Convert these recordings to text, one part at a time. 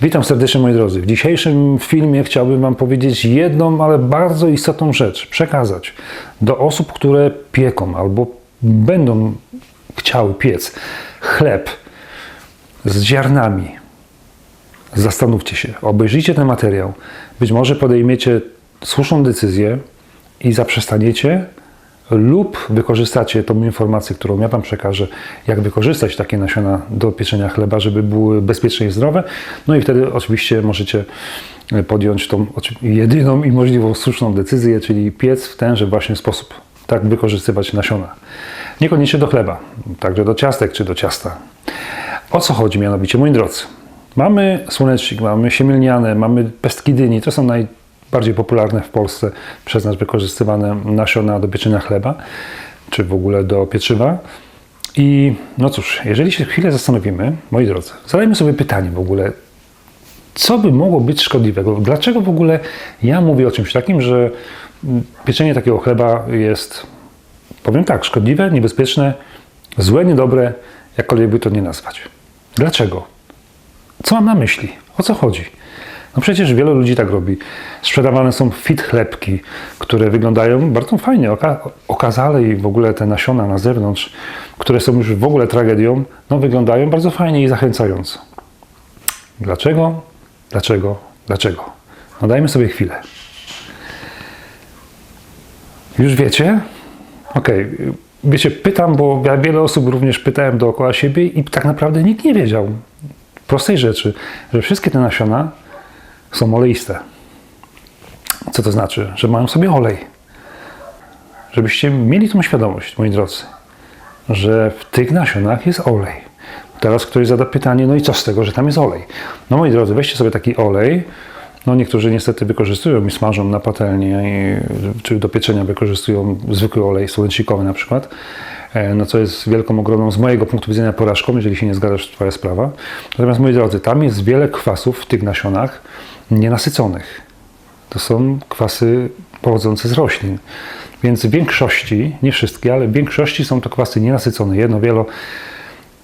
Witam serdecznie moi drodzy. W dzisiejszym filmie chciałbym Wam powiedzieć jedną, ale bardzo istotną rzecz. Przekazać do osób, które pieką albo będą chciały piec chleb z ziarnami. Zastanówcie się, obejrzyjcie ten materiał. Być może podejmiecie słuszną decyzję i zaprzestaniecie lub wykorzystacie tą informację, którą ja Wam przekażę, jak wykorzystać takie nasiona do pieczenia chleba, żeby były bezpieczne i zdrowe. No i wtedy oczywiście możecie podjąć tą jedyną i możliwą słuszną decyzję, czyli piec w tenże właśnie sposób. Tak wykorzystywać nasiona. Niekoniecznie do chleba, także do ciastek czy do ciasta. O co chodzi mianowicie, moi drodzy? Mamy słonecznik, mamy siemielniane, mamy pestki dyni. To są najbardziej popularne w Polsce przez nas wykorzystywane nasiona do pieczenia chleba, czy w ogóle do pieczywa. I no cóż, jeżeli się chwilę zastanowimy, moi drodzy, zadajmy sobie pytanie w ogóle, co by mogło być szkodliwego? Dlaczego w ogóle ja mówię o czymś takim, że pieczenie takiego chleba jest, powiem tak, szkodliwe, niebezpieczne, złe, niedobre, jakkolwiek by to nie nazwać. Dlaczego? Co mam na myśli? O co chodzi? No przecież wielu ludzi tak robi. Sprzedawane są fit chlebki, które wyglądają bardzo fajnie, oka okazale i w ogóle te nasiona na zewnątrz, które są już w ogóle tragedią, no wyglądają bardzo fajnie i zachęcająco. Dlaczego? Dlaczego? Dlaczego? No dajmy sobie chwilę. Już wiecie? Okej, wiecie, pytam, bo ja wiele osób również pytałem dookoła siebie i tak naprawdę nikt nie wiedział prostej rzeczy, że wszystkie te nasiona są oleiste. Co to znaczy? Że mają sobie olej. Żebyście mieli tą świadomość, moi drodzy, że w tych nasionach jest olej. Teraz ktoś zada pytanie, no i co z tego, że tam jest olej? No moi drodzy, weźcie sobie taki olej. No niektórzy niestety wykorzystują i smażą na patelnię, i, czy do pieczenia wykorzystują zwykły olej słonecznikowy na przykład. E, No co jest wielką, ogromną z mojego punktu widzenia porażką, jeżeli się nie zgadzasz, to twoja sprawa. Natomiast moi drodzy, tam jest wiele kwasów w tych nasionach nienasyconych. To są kwasy pochodzące z roślin. Więc w większości, nie wszystkie, ale w większości są to kwasy nienasycone. Jedno, wielo,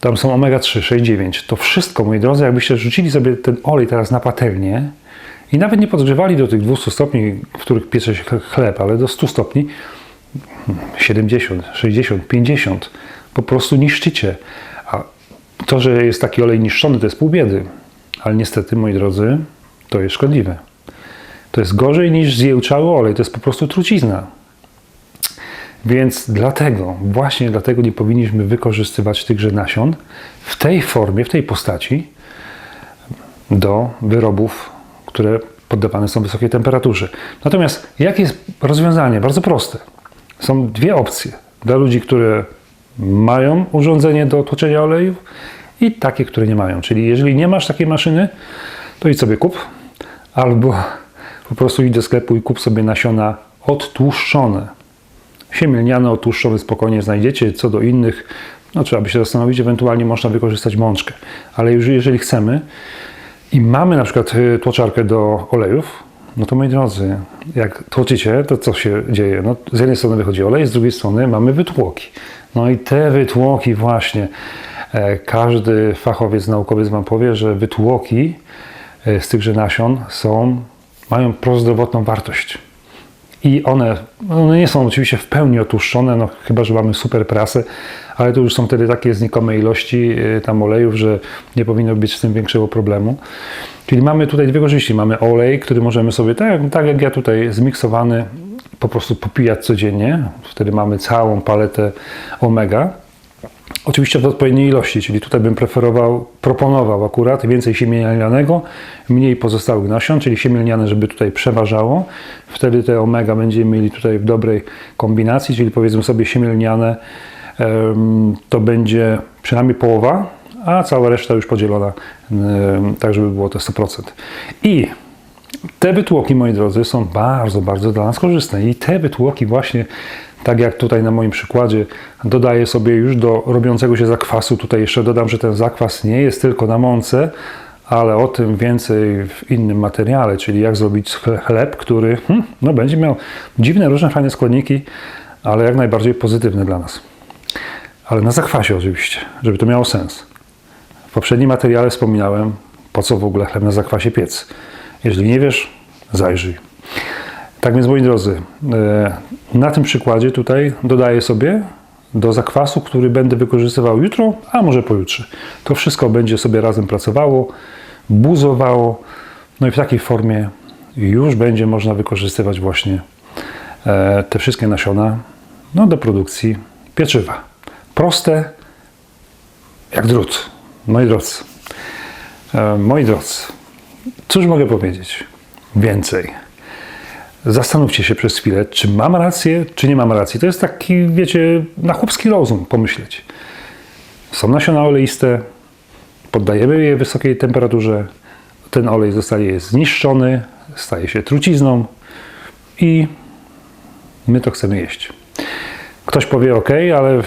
tam są omega-3, 6, 9. To wszystko, moi drodzy, jakbyście rzucili sobie ten olej teraz na patelnię i nawet nie podgrzewali do tych 200 stopni, w których piecze się chleb, ale do 100 stopni, 70, 60, 50, po prostu niszczycie. A to, że jest taki olej niszczony, to jest pół biedy. Ale niestety, moi drodzy, to jest szkodliwe. To jest gorzej niż zjełczały olej, to jest po prostu trucizna. Więc dlatego, właśnie dlatego nie powinniśmy wykorzystywać tychże nasion w tej formie, w tej postaci do wyrobów, które poddawane są wysokiej temperaturze. Natomiast jakie jest rozwiązanie? Bardzo proste. Są dwie opcje dla ludzi, które mają urządzenie do tłoczenia olejów i takie, które nie mają. Czyli jeżeli nie masz takiej maszyny, to idź sobie kup albo po prostu idź do sklepu i kup sobie nasiona odtłuszczone. Siemielniane, otłuszczone spokojnie znajdziecie. Co do innych, no trzeba by się zastanowić, ewentualnie można wykorzystać mączkę. Ale już jeżeli chcemy i mamy na przykład y, tłoczarkę do olejów, no to moi drodzy, jak tłoczycie, to co się dzieje? No, z jednej strony wychodzi olej, z drugiej strony mamy wytłoki. No i te wytłoki właśnie, e, każdy fachowiec, naukowiec Wam powie, że wytłoki e, z tychże nasion są, mają prozdrowotną wartość. I one, one nie są oczywiście w pełni otłuszczone, no chyba, że mamy super prasę, ale to już są wtedy takie znikome ilości y, tam olejów, że nie powinno być z tym większego problemu. Czyli mamy tutaj dwie korzyści. Mamy olej, który możemy sobie, tak, tak jak ja tutaj, zmiksowany, po prostu popijać codziennie. Wtedy mamy całą paletę omega. Oczywiście w odpowiedniej ilości, czyli tutaj bym preferował, proponował akurat więcej siemielnianego, mniej pozostałych nasion, czyli siemielniane, żeby tutaj przeważało. Wtedy te omega będziemy mieli tutaj w dobrej kombinacji, czyli powiedzmy sobie em, to będzie przynajmniej połowa, a cała reszta już podzielona tak, żeby było to 100%. I te wytłoki, moi drodzy, są bardzo, bardzo dla nas korzystne. I te wytłoki właśnie, tak jak tutaj na moim przykładzie, dodaję sobie już do robiącego się zakwasu. Tutaj jeszcze dodam, że ten zakwas nie jest tylko na mące, ale o tym więcej w innym materiale, czyli jak zrobić chle- chleb, który hmm, no, będzie miał dziwne, różne fajne składniki, ale jak najbardziej pozytywne dla nas. Ale na zakwasie oczywiście, żeby to miało sens. W poprzednim materiale wspominałem, po co w ogóle chleb na zakwasie piec. Jeżeli nie wiesz, zajrzyj. Tak więc, moi drodzy, e, na tym przykładzie tutaj dodaję sobie do zakwasu, który będę wykorzystywał jutro, a może pojutrze. To wszystko będzie sobie razem pracowało, buzowało, no i w takiej formie już będzie można wykorzystywać właśnie e, te wszystkie nasiona no, do produkcji pieczywa. Proste jak drut. Moi drodzy, e, moi drodzy, cóż mogę powiedzieć więcej? Zastanówcie się przez chwilę, czy mam rację, czy nie mam racji. To jest taki, wiecie, na chłopski rozum pomyśleć. Są nasiona oleiste, poddajemy je wysokiej temperaturze, ten olej zostaje zniszczony, staje się trucizną i my to chcemy jeść. Ktoś powie ok, ale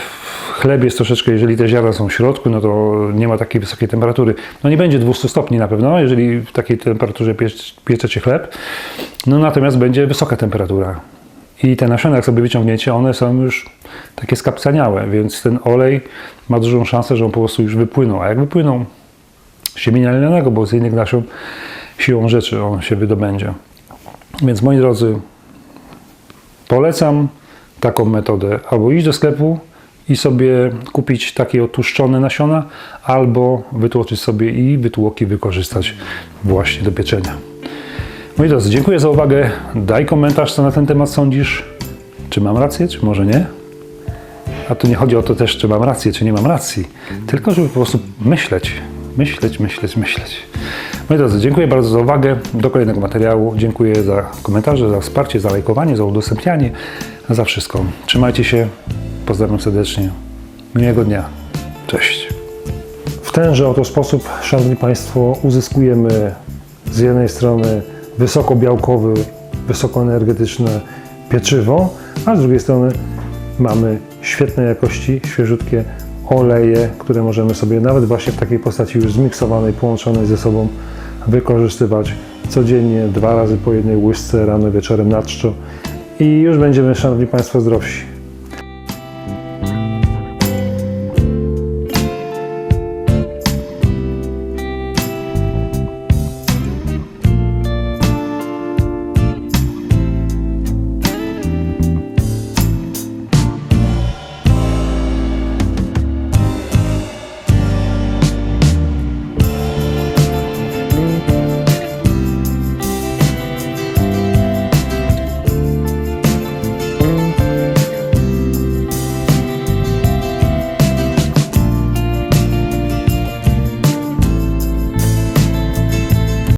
chleb jest troszeczkę, jeżeli te ziarna są w środku, no to nie ma takiej wysokiej temperatury. No nie będzie 200 stopni na pewno, jeżeli w takiej temperaturze piec- pieczecie chleb. No natomiast będzie wysoka temperatura. I te nasiona, jak sobie wyciągniecie, one są już takie skapcaniałe, więc ten olej ma dużą szansę, że on po prostu już wypłyną. A jak wypłyną, siemienia lnianego, bo z innych nasion siłą rzeczy on się wydobędzie. Więc moi drodzy, polecam taką metodę. Albo iść do sklepu i sobie kupić takie otłuszczone nasiona, albo wytłoczyć sobie i wytłoki wykorzystać właśnie do pieczenia. Moi drodzy, dziękuję za uwagę. Daj komentarz, co na ten temat sądzisz. Czy mam rację, czy może nie? A tu nie chodzi o to też, czy mam rację, czy nie mam racji, tylko żeby po prostu myśleć, myśleć, myśleć, myśleć. Moi drodzy, dziękuję bardzo za uwagę. Do kolejnego materiału. Dziękuję za komentarze, za wsparcie, za lajkowanie, za udostępnianie, za wszystko. Trzymajcie się. Pozdrawiam serdecznie. Miłego dnia. Cześć. W tenże oto sposób, Szanowni Państwo, uzyskujemy z jednej strony wysokobiałkowe, wysokoenergetyczne pieczywo, a z drugiej strony mamy świetnej jakości, świeżutkie oleje, które możemy sobie nawet właśnie w takiej postaci już zmiksowanej, połączonej ze sobą wykorzystywać codziennie, dwa razy po jednej łyżce, rano, wieczorem na czczo i już będziemy, Szanowni Państwo, zdrowsi.